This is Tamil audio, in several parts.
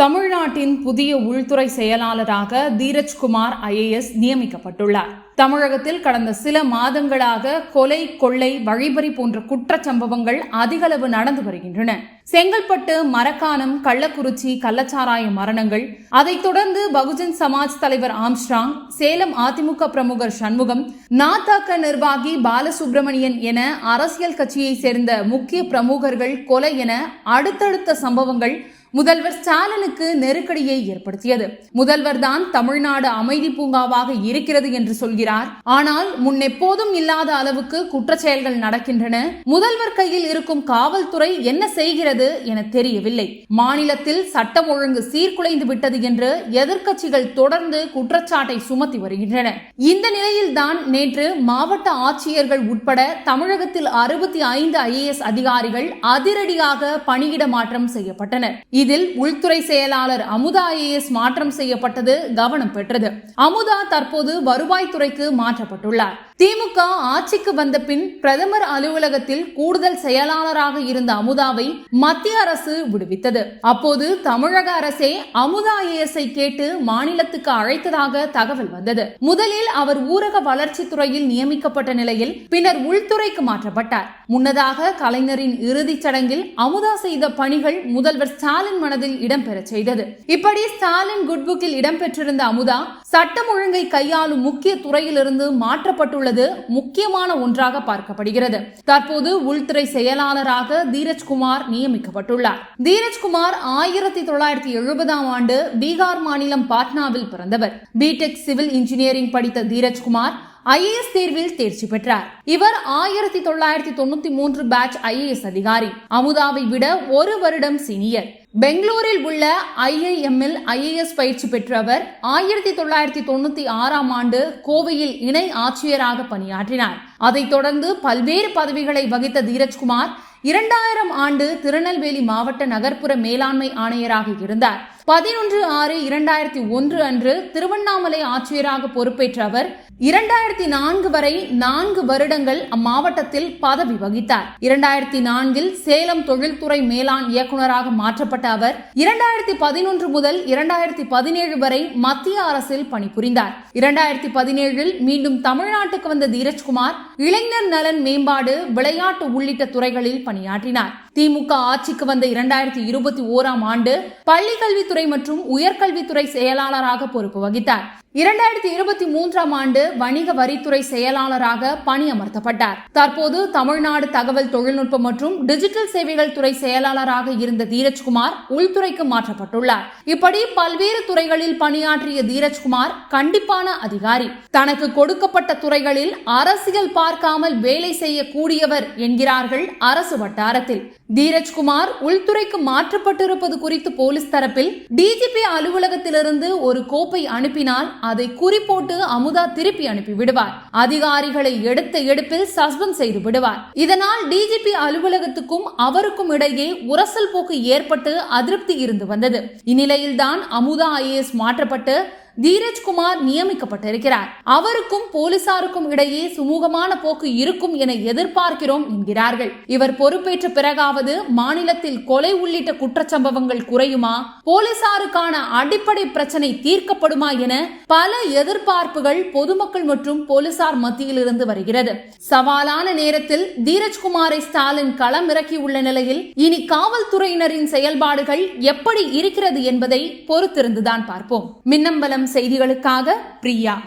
தமிழ்நாட்டின் புதிய உள்துறை செயலாளராக தீரஜ்குமார் ஐஏஎஸ் நியமிக்கப்பட்டுள்ளார். தமிழகத்தில் கடந்த சில மாதங்களாக கொலை கொள்ளை வழிபறி போன்ற குற்றச்சம்பவங்கள் அதிகளவு நடந்து வருகின்றன. செங்கல்பட்டு மரக்காணம் கள்ளக்குறிச்சி கள்ளச்சாராய மரணங்கள் அதைத் தொடர்ந்து பகுஜன் சமாஜ் தலைவர் ஆம்ஸ்ட்ராங் சேலம் அதிமுக பிரமுகர் சண்முகம் நாத்தாக்க நிர்வாகி பாலசுப்ரமணியன் என அரசியல் கட்சியைச் சேர்ந்த முக்கிய பிரமுகர்கள் கொலை என அடுத்தடுத்த சம்பவங்கள் முதல்வர் ஸ்டாலினுக்கு நெருக்கடியை ஏற்படுத்தியது. முதல்வர் தான் தமிழ்நாடு அமைதி பூங்காவாக இருக்கிறது என்று சொல்கிறார். ஆனால் முன்னெப்போதும் இல்லாத அளவுக்கு குற்றச்செயல்கள் நடக்கின்றன. முதல்வர் கையில் இருக்கும் காவல்துறை என்ன செய்கிறது என தெரியவில்லை. மாநிலத்தில் சட்டம் ஒழுங்கு சீர்குலைந்து விட்டது என்று எதிர்க்கட்சிகள் தொடர்ந்து குற்றச்சாட்டை சுமத்தி வருகின்றன. இந்த நிலையில்தான் நேற்று மாவட்ட ஆட்சியர்கள் உட்பட தமிழகத்தில் அறுபத்தி ஐந்து ஐஏஎஸ் அதிகாரிகள் அதிரடியாக பணியிட மாற்றம் செய்யப்பட்டனர். இதில் உள்துறை செயலாளர் அமுதா ஐஏஎஸ் மாற்றம் செய்யப்பட்டது கவனம் பெற்றது. அமுதா தற்போது வருவாய்த்துறைக்கு மாற்றப்பட்டுள்ளார். திமுக ஆட்சிக்கு வந்த பின் பிரதமர் அலுவலகத்தில் கூடுதல் செயலாளராக இருந்த அமுதாவை மத்திய அரசு விடுவித்தது. அப்போது தமிழக அரசே அமுதா ஐஏஎஸ்ஐ கேட்டு மாநிலத்துக்கு அழைத்ததாக தகவல் வந்தது. முதலில் அவர் ஊரக வளர்ச்சித்துறையில் நியமிக்கப்பட்ட நிலையில் பின்னர் உள்துறைக்கு மாற்றப்பட்டார். முன்னதாக கலைஞரின் இறுதிச் சடங்கில் அமுதா செய்த பணிகள் முதல்வர் ஸ்டாலின் ஸ்டாலின் மனதில் இடம்பெறச் செய்தது. இப்படி ஸ்டாலின் குட்புக்கில் இடம்பெற்றிருந்த அமுதா சட்டம் ஒழுங்கை கையாளும் முக்கிய துறையிலிருந்து மாற்றப்பட்டுள்ளது முக்கியமான ஒன்றாக பார்க்கப்படுகிறது. தற்போது உள்துறை செயலாளராக தீரஜ்குமார் நியமிக்கப்பட்டுள்ளார். தீரஜ்குமார் ஆயிரத்தி தொள்ளாயிரத்தி எழுபதாம் ஆண்டு பீகார் மாநிலம் பாட்னாவில் பிறந்தவர். பிடெக் சிவில் இன்ஜினியரிங் படித்த தீரஜ்குமார் ஐஏஎஸ் தேர்வில் தேர்ச்சி பெற்றார். இவர் ஆயிரத்தி தொள்ளாயிரத்தி தொண்ணூத்தி மூன்று பேட்ச் ஐஏஎஸ் அதிகாரி. அமுதாவை விட ஒரு வருடம் சீனியர் பெங்களூரில் உள்ள ஐஐஎம்மில் ஐஏஎஸ் பயிற்சி பெற்றவர் ஆயிரத்தி தொள்ளாயிரத்தி தொண்ணூத்தி ஆறாம் ஆண்டு கோவையில் இணை ஆட்சியராக பணியாற்றினார். அதைத் தொடர்ந்து பல்வேறு பதவிகளை வகித்த தீரஜ்குமார் இரண்டாயிரம் ஆண்டு திருநெல்வேலி மாவட்ட நகர்ப்புற மேலாண்மை ஆணையராக இருந்தார். பதினொன்று ஆறு இரண்டாயிரத்தி ஒன்று அன்று திருவண்ணாமலை ஆட்சியராக பொறுப்பேற்ற அவர் இரண்டாயிரத்தி நான்கு வரை நான்கு வருடங்கள் அம்மாவட்டத்தில் பதவி வகித்தார். இரண்டாயிரத்தி நான்கில் சேலம் தொழில்துறை மேலாண் இயக்குநராக மாற்றப்பட்ட அவர் இரண்டாயிரத்தி பதினொன்று முதல் இரண்டாயிரத்தி பதினேழு வரை மத்திய அரசில் பணிபுரிந்தார். இரண்டாயிரத்தி பதினேழில் மீண்டும் தமிழ்நாட்டுக்கு வந்த தீரஜ்குமார் இளைஞர் நலன் மேம்பாடு விளையாட்டு உள்ளிட்ட துறைகளில் பணியாற்றினார். திமுக ஆட்சிக்கு வந்த இரண்டாயிரத்தி இருபத்தி ஓராம் ஆண்டு பள்ளி கல்வித்துறை மற்றும் உயர்கல்வித்துறை செயலாளராக பொறுப்பு வகித்தார். இரண்டாயிரத்தி இருபத்தி மூன்றாம் ஆண்டு வணிக வரித்துறை செயலாளராக பணியமர்த்தப்பட்டார். தற்போது தமிழ்நாடு தகவல் தொழில்நுட்பம் மற்றும் டிஜிட்டல் சேவைகள் துறை செயலாளராக இருந்த தீரஜ்குமார் உள்துறைக்கு மாற்றப்பட்டுள்ளார். இப்படி பல்வேறு துறைகளில் பணியாற்றிய தீரஜ்குமார் கண்டிப்பான அதிகாரி. தனக்கு கொடுக்கப்பட்ட துறைகளில் அரசியல் பார்க்காமல் வேலை செய்யக்கூடியவர் என்கிறார்கள் அரசு வட்டாரத்தில். தீரஜ்குமார் உள்துறைக்கு மாற்றப்பட்டிருப்பது குறித்து போலீஸ் தரப்பில் டிஜிபி அலுவலகத்திலிருந்து ஒரு கோப்பை அனுப்பினால் அதை குறிப்போட்டு அமுதா திருப்பி அனுப்பி விடுவார். அதிகாரிகளை எடுத்த எடுப்பில் சஸ்பெண்ட் செய்து விடுவார். இதனால் டிஜிபி அலுவலகத்துக்கும் அவருக்கும் இடையே உரசல் போக்கு ஏற்பட்டு அதிருப்தி இருந்து வந்தது. இந்நிலையில்தான் அமுதா ஐஏஎஸ் மாற்றப்பட்டு தீரஜ்குமார் நியமிக்கப்பட்டிருக்கிறார். அவருக்கும் போலீசாருக்கும் இடையே சுமூகமான போக்கு இருக்கும் என எதிர்பார்க்கிறோம் என்கிறார்கள். இவர் பொறுப்பேற்ற பிறகாவது மாநிலத்தில் கொலை உள்ளிட்ட குற்றச்சம்பவங்கள் குறையுமா? போலீசாருக்கான அடிப்படை பிரச்சனை தீர்க்கப்படுமா என பல எதிர்பார்ப்புகள் பொதுமக்கள் மற்றும் போலீசார் மத்தியில் இருந்து வருகிறது. சவாலான நேரத்தில் தீரஜ்குமாரை ஸ்டாலின் களம் இறக்கியுள்ள நிலையில் இனி காவல்துறையினரின் செயல்பாடுகள் எப்படி இருக்கிறது என்பதை பொறுத்திருந்துதான் பார்ப்போம். மின்னம்பலம் செய்திகளுக்காக பிரியா.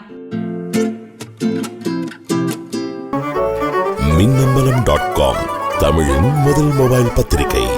மின்னம்பலம் டாட் காம் தமிழின் முதல் மொபைல் பத்திரிகை.